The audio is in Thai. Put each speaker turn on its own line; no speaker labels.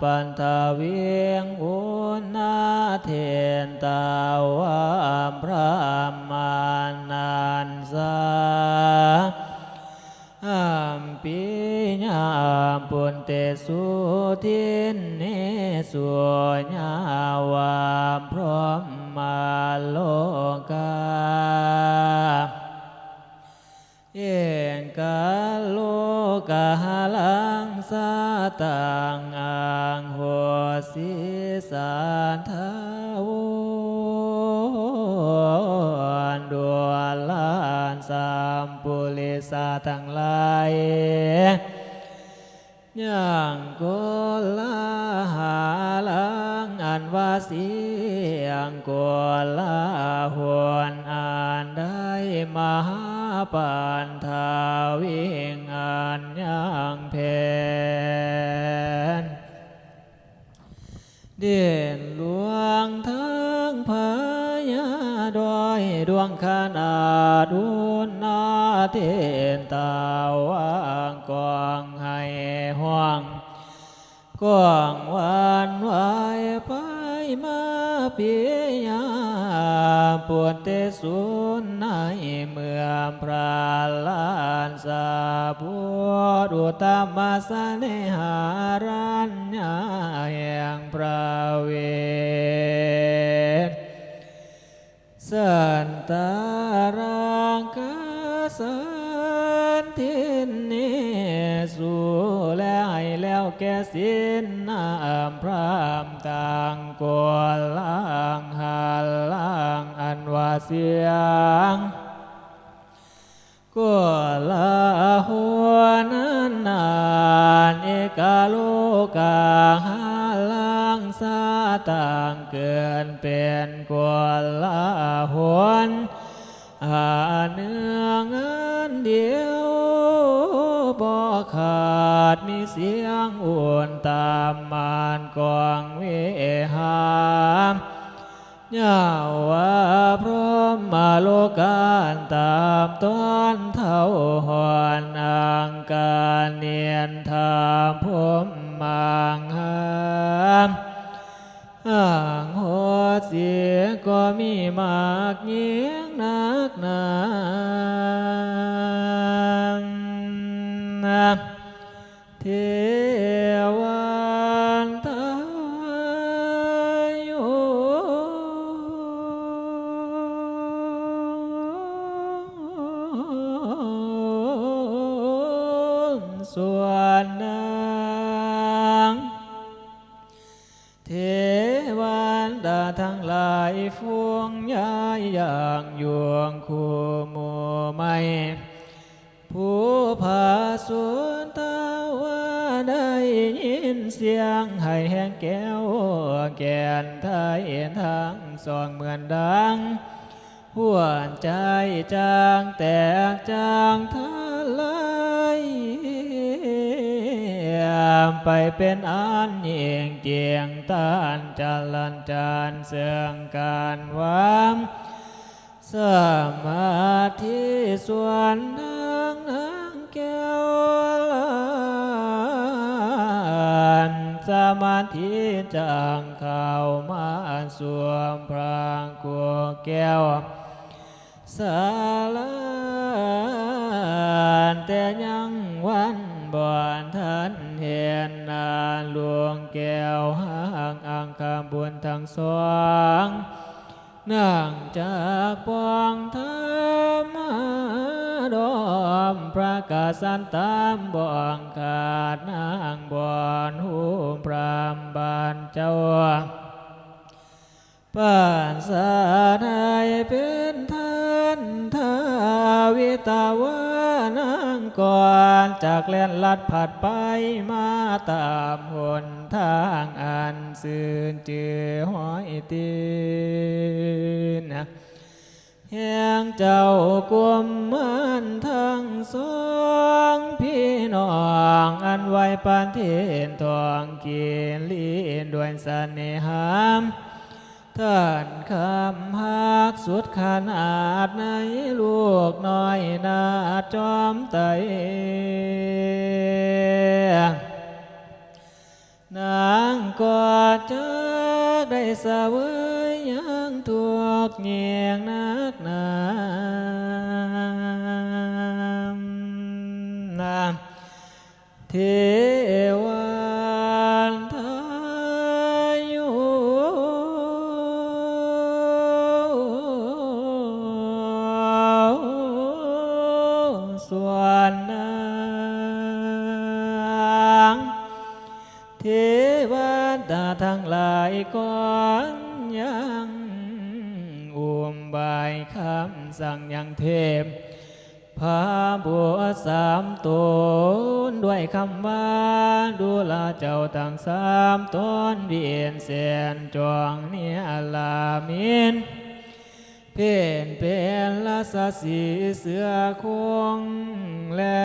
ปันทวิงอุณาเทนตาวามพระมานันสาอัมปิญาปุนเตสุทินเนสุญาวามพร้อมานทาวรดวลลานสามปุริสาทั้งหลายยังกุลาหาลังอันว่าเสียงกุลาหวนอ่านได้มหาปันทาวิงอันยังเพ เด่นหลวงทั้งพญาดอยดวงขนาดอุณนาเทนตาวางกวางให้ห่วงกวางวันไหวไปมาปียาปวดเตสุนในเมืองพระลานสาบัวดุตามาสเนหารัญญาแห่ง ตารังกาสันทินเนสูและให้แล้วแกสิ้นน้ำพรามต่างกวล่างหันล่างอันว่าเสียงกัวลาหัวนั้นนานเอกาโลกาหา ลังสาต่างเกินเป็นกัวลาหัวนหาเนืองอันเดียวบ่ขาดมีเสียงอุ่นตามมานกวางเวหามยาวาพร้อมมาโลกานตามต้นเท่าหอนอางการเนียนทามพมมางหามางหัวเสียก็มีมากเยียงนักหนาเทวันตายโยส่วนนาง เทวันดาทั้งหลายฟวงย้ายอย่างยวงคู่มูไม่ผู้ผาสวนตาว่าได้ยินเสียงให้แห้งแก้วแก่นไทยทั้งสองเหมือนดังหัวใจจางแตกจางทลา ไปเป็นอันเยียงเกียงตานจันลันจานเสื่องการวามสมาธิส่วนนางนางแก้วลานสมาธิจางเข้ามาสวมพรางกัวแก้วสาลานแต่ยัง ทั้งสองนางจากปองธรรมดอมพระกาสันตามบ่องขาดนางบอนหูพรามบานเจ้าปานสาไทยเป็นท่านทาวิตาวานา ก่อนจากแล่นลัดผัดไปมาตามหนทางอันสื่นเจือห้อยตีนนะแห่งเจ้ากวมมันทั้งสองพี่น้องอันไว้ปานเทนทองกินลีนด้วยเสน่หาม ท่านคำหักสุดขนาดในลูกน้อยนาจอมไตนางกอดจักได้เสวยยังทุกข์แยงนักหนานาเทวัน ก่อนยังอุ้มบายคำสั่งยังเทพพาบัวสามตนด้วยคำว่าดูแลเจ้าต่างสามตนเวียนเสียนจวงเนียลามินเพ่นเป็นลาสสีเสือคงและ